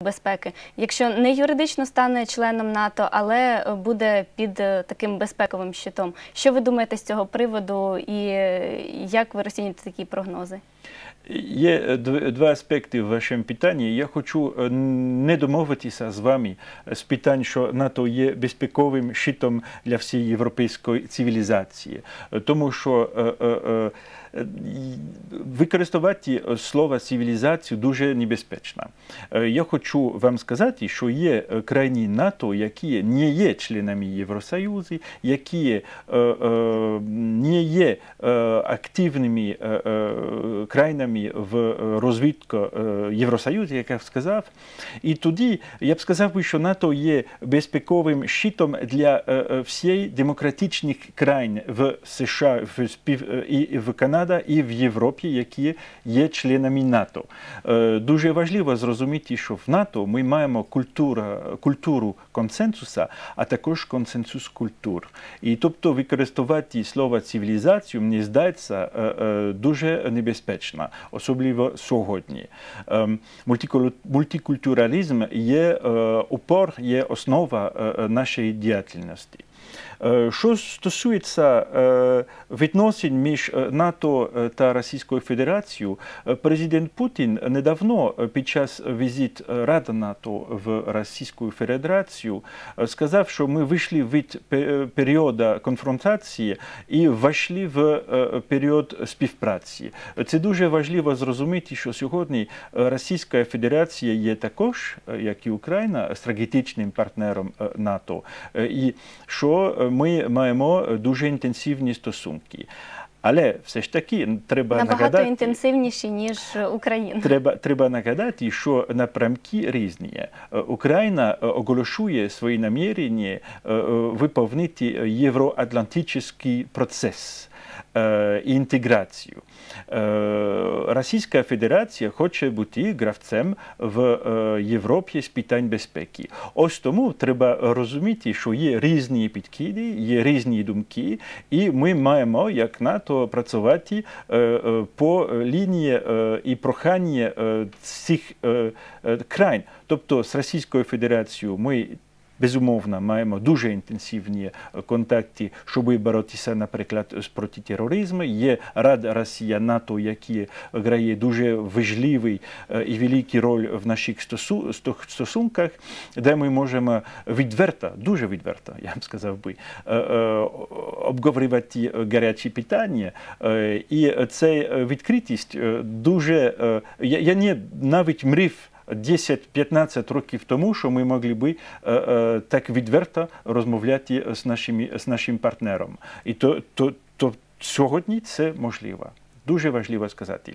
безпеки, якщо не юридично стане членом НАТО, але буде під е, таким безпековим щитом. Що ви думаєте з цього приводу, і е, як ви розцінюєте такі прогнози? Є е, два аспекти в вашому питанні. Я хочу е, не домовитися з вами з питань, що НАТО є безпековим щитом для всієї європейської цивілізації, Е, тому що е, е, е, використовувати слово цивілізацію дуже небезпечно. Е, Я хочу вам сказати, що є е, країни НАТО, які не є членами Євросоюзу, які е, е, не є е, активними е, е, країнами в е, розвитку е, Євросоюзу, як я сказав. І тоді я б сказав, що НАТО є безпековим щитом для е, всіх демократичних країн в США, в спів і в Канаді, і в Європі, які є членами НАТО. Дуже важливо зрозуміти, що в НАТО ми маємо культура, культуру консенсуса, а також консенсус культур. І тобто використовувати слово цивілізацію, мені здається, дуже небезпечно, особливо сьогодні. Ем, Мультикультуралізм є е, опор, є основа е, е, нашої діяльності. Е, Що стосується е, відносин між е, НАТО та Російською Федерацією, президент Путін недавно під час візит Ради НАТО в Російську Федерацію сказав, що ми вийшли від періоду конфронтації і вийшли в період співпраці. Це дуже важливо зрозуміти, що сьогодні Російська Федерація є також, як і Україна, стратегічним партнером НАТО, і що ми маємо дуже інтенсивні стосунки. Але все ж таки треба Набагато нагадати, інтенсивніші, ніж Україна. Треба, треба нагадати, що напрямки різні. Е, Україна е, оголошує свої намірення е, виповнити євроатлантичний процес е, і інтеграцію. Е, Російська Федерація хоче бути гравцем в е, Європі з питань безпеки. Ось тому треба розуміти, що є різні підкиди, є різні думки, і ми маємо, як НАТО, працювати е, е, по лінії е, і прохання е, цих е, е, країн. Тобто з Російською Федерацією ми Безумовно, маємо дуже інтенсивні контакти, щоб боротися, наприклад, з проти тероризму. Є Рада Росія НАТО, які грає дуже важливий е, і великий роль в наших стосунках, де ми можемо відверто, дуже відверто, я б сказав би, е, е, обговорювати гарячі питання. І ця відкритість дуже я, не навіть мрів. 10-15 років тому, що ми могли би е, е, так відверто розмовляти з, нашими, з нашим партнером. І то, то, то сьогодні це можливо. Дуже важливо сказати.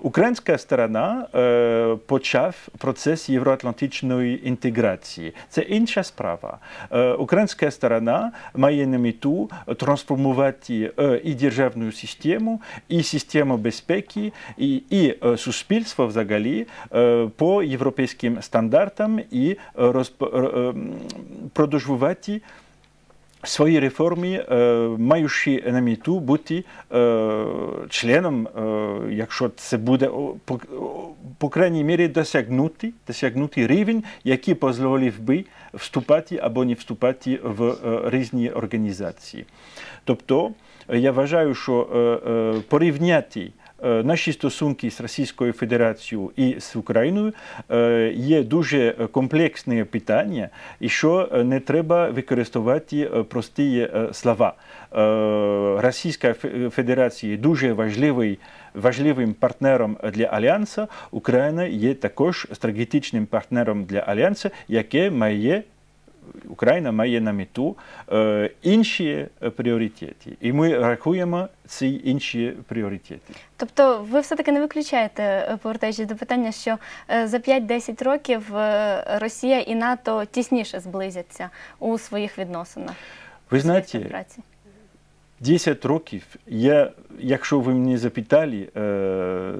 Е, Українська сторона е, почав процес євроатлантичної інтеграції. Це інша справа. Е, українська сторона має на мету трансформувати е, і державну систему, і систему безпеки, і, і е, суспільство взагалі е, по європейським стандартам і розп... е, е, продовжувати свої реформи, е, маючи на мету бути е, членом, е, якщо це буде по, крайній мірі досягнути, досягнути рівень, який дозволив би вступати або не вступати в е, різні організації. Тобто, я вважаю, що е, е, порівняти наші стосунки з Російською Федерацією і з Україною е, є дуже комплексне питання, і що е, не треба використовувати е, прості е, слова. Е, Російська Федерація дуже важливий. Важливим партнером для альянсу Україна є також стратегічним партнером для альянсу, яке має Україна має на мету е, інші пріоритети, і ми рахуємо ці інші пріоритети. Тобто, ви все-таки не виключаєте, е, повертаючись до питання, що е, за 5-10 років Росія і НАТО тісніше зблизяться у своїх відносинах. Ви знаєте? 10 років, я, якщо ви мене запитали е,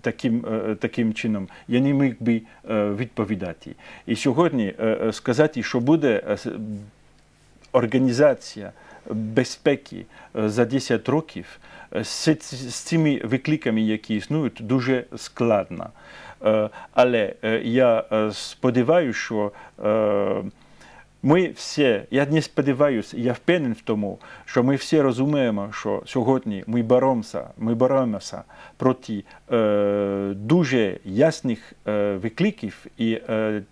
таким, е, таким чином, я не міг би е, відповідати. І сьогодні е, е, сказати, що буде е, організація безпеки за 10 років з, з цими викликами, які існують, дуже складно. Але я сподіваюся, що ми всі, я не сподіваюся, я впевнений в тому, що ми всі розуміємо, що сьогодні ми боремося, ми боремося проти е, дуже ясних е, викликів і е,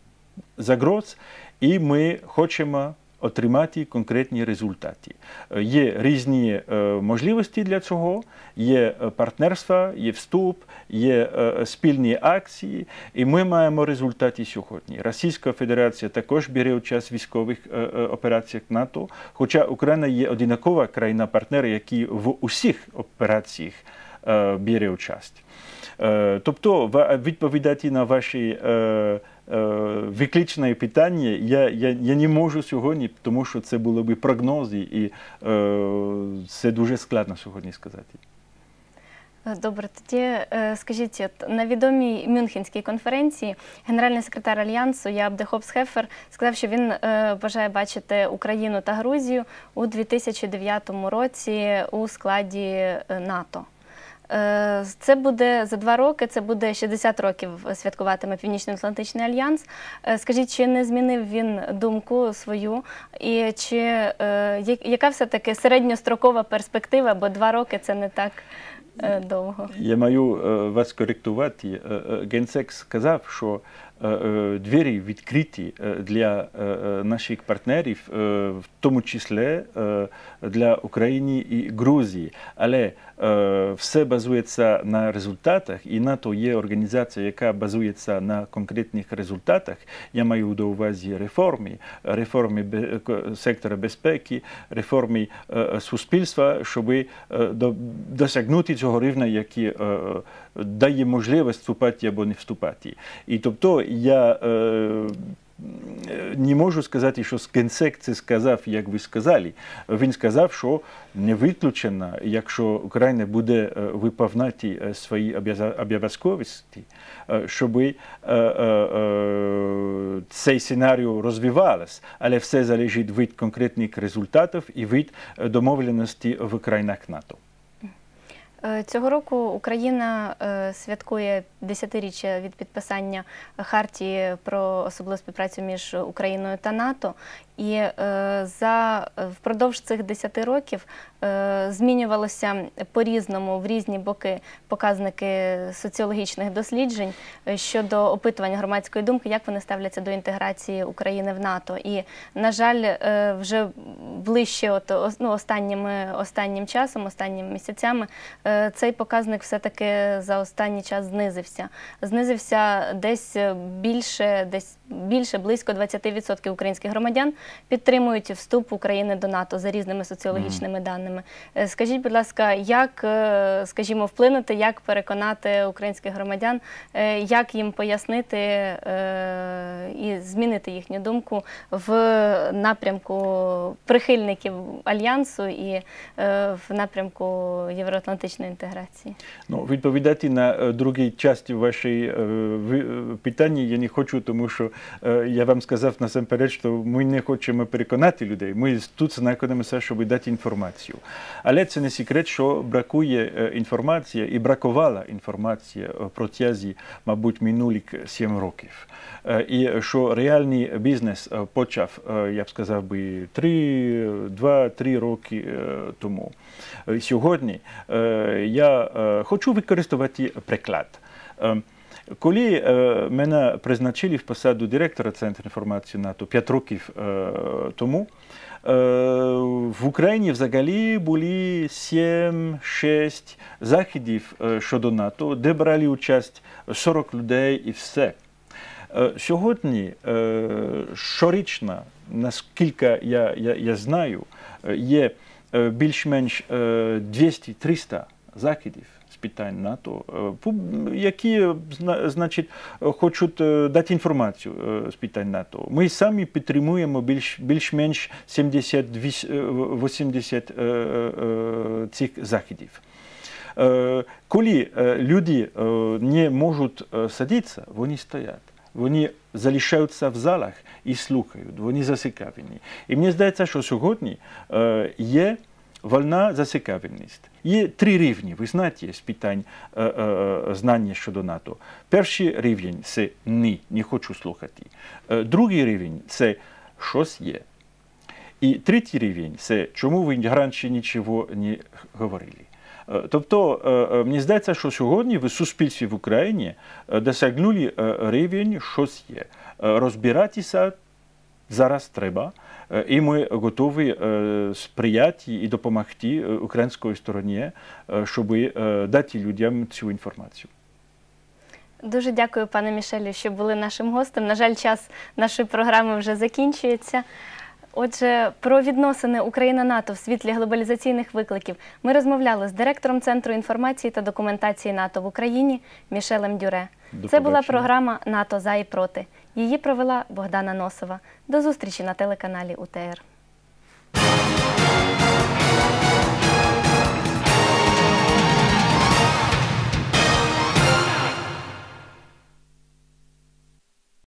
загроз, і ми хочемо отримати конкретні результати. Е, Є різні е, можливості для цього, є е, партнерства, є вступ, є спільні акції, і ми маємо результати сьогодні. Російська Федерація також бере участь в військових операціях НАТО, хоча Україна є одинакова країна-партнер, який в усіх операціях бере участь. Тобто, відповідати на ваші е, е, викличне питання я, я, я не можу сьогодні, тому що це були б прогнози, і е, це дуже складно сьогодні сказати. Добре, тоді е, скажіть, на відомій Мюнхенській конференції генеральний секретар Альянсу Яаб Дехопс-Хефер сказав, що він бажає бачити Україну та Грузію у 2009 році у складі НАТО. Е, Це буде за два роки, це буде 60 років святкуватиме Північно-Атлантичний альянс. Е, Скажіть, чи не змінив він думку свою, і чи е, яка все-таки середньострокова перспектива, бо два роки це не так довго. Я маю вас коректувати. Генсек сказав, що двері відкриті е, для е, е, наших партнерів, е, в тому числі е, для України і Грузії. Але е, все базується на результатах, і НАТО є організація, яка базується на конкретних результатах. Я маю до увазі реформи, реформи сектора безпеки, реформи е, суспільства, щоб е, досягнути цього рівня, який е, е, дає можливість вступати або не вступати. І тобто я е, не можу сказати, що Генсек це сказав, як ви сказали. Він сказав, що не виключено, якщо Україна буде е, виповнати е, свої обов'язковості, е, щоб цей сценарій розвивався, але все залежить від конкретних результатів і від домовленості в країнах НАТО. Е, Цього року Україна е, святкує десятиріччя від підписання хартії про особливу співпрацю між Україною та НАТО. І е, за впродовж цих 10 років е, змінювалося по-різному в різні боки показники соціологічних досліджень е, щодо опитування громадської думки, як вони ставляться до інтеграції України в НАТО. І, на жаль, е, вже ближче, от, ну, останніми, останнім часом, останніми місяцями, е, цей показник все-таки за останній час знизився. Знизився десь більше, десь більше близько 20% українських громадян підтримують вступ України до НАТО за різними соціологічними даними. Е, Скажіть, будь ласка, як, е, скажімо, вплинути, як переконати українських громадян, е, як їм пояснити і змінити їхню думку в напрямку прихильників альянсу і в напрямку євроатлантичної інтеграції? Ну, відповідати на другій часті вашої питання я не хочу, тому що я вам сказав насамперед, що ми не хочемо переконати людей. Ми тут знаходимося, щоб дати інформацію. Але це не секрет, що бракує е, інформація і бракувала інформація е, протязі, мабуть, минулих сім років. Е, І що реальний бізнес почав, я б сказав би, три, два-три роки тому. Сьогодні я хочу використовувати приклад. Коли е, мене призначили в посаду директора Центру інформації НАТО 5 років е, тому, е, в Україні взагалі були 7-6 заходів е, щодо НАТО, де брали участь 40 людей і все. Е, Сьогодні е, щорічно, наскільки я, я, я знаю, є більш-менш е, 200-300 заходів з питань НАТО, е, які зна- значить, е, хочуть е, дати інформацію е, з питань НАТО. Ми самі підтримуємо більш, більш-менш 70-80 е, е, цих заходів. Е, Коли е, люди е, не можуть е, садитися, вони стоять. Вони залишаються в залах і слухають, вони зацікавлені. І мені здається, що сьогодні е, є вольна зацікавленість. Є три рівні, ви знаєте, з питань е, е, знання щодо НАТО. Перший рівень це ні, не хочу слухати. Е, другий рівень це щось є. І третій рівень це чому ви раніше нічого не говорили. Е, Тобто, е, е, мені здається, що сьогодні в суспільстві в Україні е, досягнули е, рівень щось є. Е, Розбиратися зараз треба, е, і ми готові е, сприяти і допомогти е, української стороні, е, щоб е, дати людям цю інформацію. Дуже дякую, пане Мішелю, що були нашим гостем. На жаль, час нашої програми вже закінчується. Отже, про відносини Україна-НАТО в світлі глобалізаційних викликів ми розмовляли з директором Центру інформації та документації НАТО в Україні Мішелем Дюре. До Це була програма НАТО за і проти. Її провела Богдана Носова. До зустрічі на телеканалі УТР.